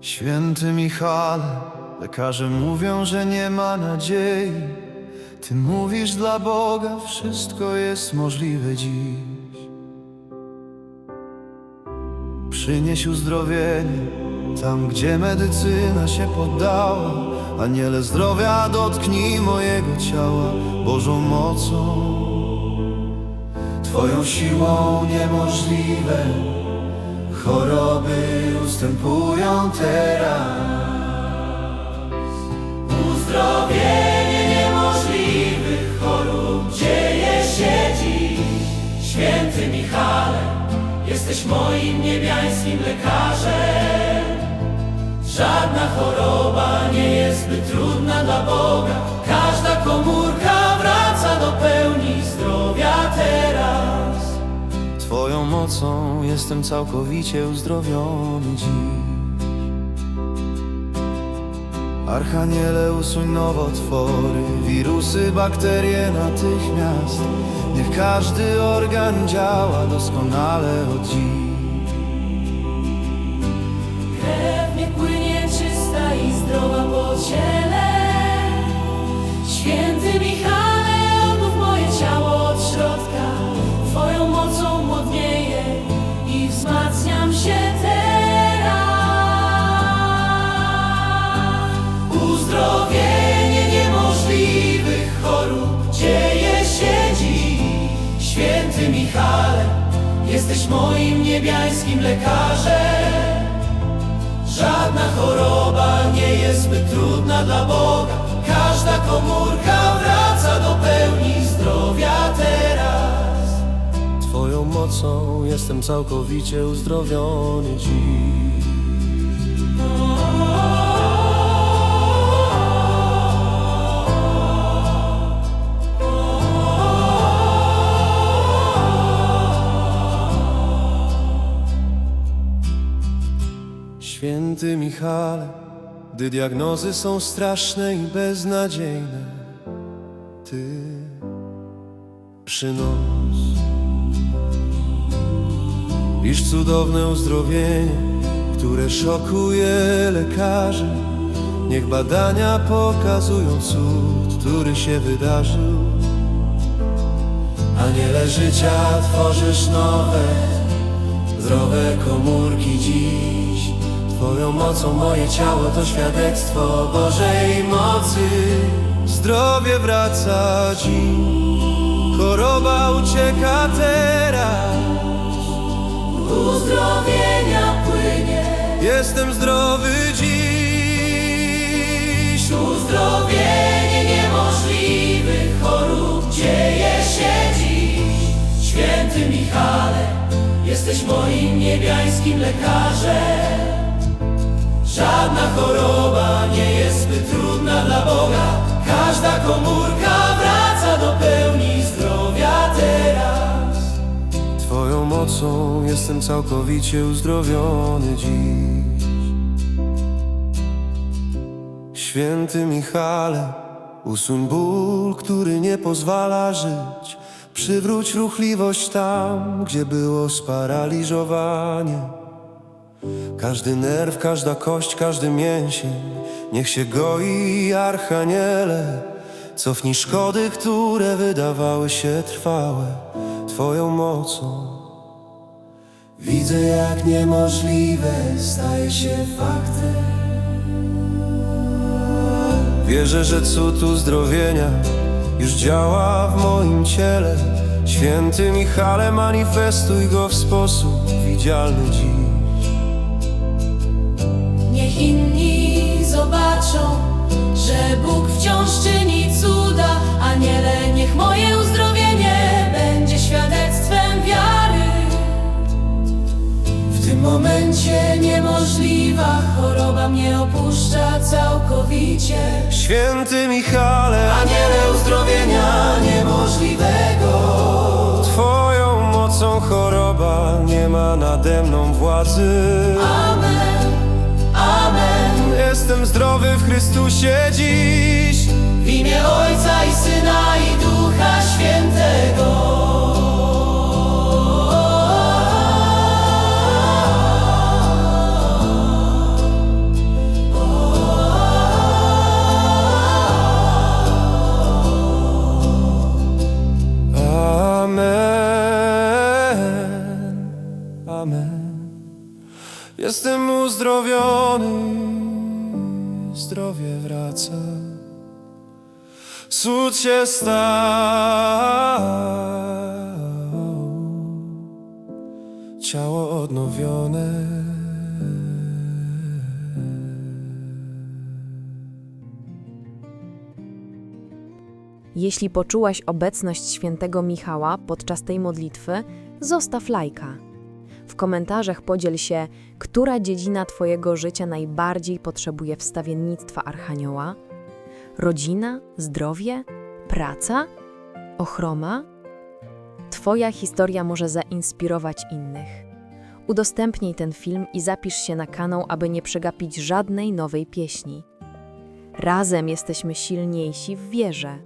Święty Michale, lekarze mówią, że nie ma nadziei. Ty mówisz dla Boga, wszystko jest możliwe dziś. Przynieś uzdrowienie tam, gdzie medycyna się poddała. Aniele zdrowia dotknij mojego ciała Bożą mocą. Twoją siłą niemożliwe choroby ustępują teraz. Uzdrowienie niemożliwych chorób dzieje się dziś. Święty Michale, jesteś moim niebiańskim lekarzem. Żadna choroba jestem całkowicie uzdrowiony dziś. Archaniele usuń nowotwory, wirusy, bakterie natychmiast. Niech każdy organ działa doskonale od dziś. Jesteś moim niebiańskim lekarzem. Żadna choroba nie jest zbyt trudna dla Boga. Każda komórka wraca do pełni zdrowia teraz. Twoją mocą jestem całkowicie uzdrowiony dziś. Święty Michale, gdy diagnozy są straszne i beznadziejne, Ty przynos. Iż cudowne uzdrowienie, które szokuje lekarzy. Niech badania pokazują cud, który się wydarzył. Aniele życia tworzysz nowe, zdrowe komórki dziś Twoją mocą moje ciało to świadectwo Bożej mocy. Zdrowie wraca dziś, choroba ucieka teraz. Uzdrowienia płynie, Jestem zdrowy dziś. Uzdrowienie niemożliwych chorób dzieje się dziś. Święty Michale, jesteś moim niebiańskim lekarzem. Żadna choroba nie jest zbyt trudna dla Boga. Każda komórka wraca do pełni zdrowia teraz. Twoją mocą jestem całkowicie uzdrowiony dziś Święty Michale, usuń ból, który nie pozwala żyć Przywróć ruchliwość tam, gdzie było sparaliżowanie Każdy nerw, każda kość, każdy mięsień. Niech się goi, archaniele. Cofnij szkody, które wydawały się trwałe Twoją mocą. Widzę jak niemożliwe staje się faktem. Wierzę, że cud uzdrowienia już działa w moim ciele. Święty Michale, manifestuj go w sposób widzialny dziś momencie niemożliwa choroba mnie opuszcza całkowicie. Święty Michale, Aniele uzdrowienia niemożliwego. Twoją mocą choroba nie ma nade mną władzy Amen, amen. Jestem zdrowy w Chrystusie dziś W imię Ojca i Syna odnowiony, zdrowie wraca. Cud się stał, ciało odnowione. Jeśli poczułaś obecność świętego Michała podczas tej modlitwy, zostaw lajka. Komentarzach podziel się, która dziedzina Twojego życia najbardziej potrzebuje wstawiennictwa Archanioła? Rodzina, zdrowie, praca, ochroma? Twoja historia może zainspirować innych. Udostępnij ten film i zapisz się na kanał, aby nie przegapić żadnej nowej pieśni. Razem jesteśmy silniejsi w wierze.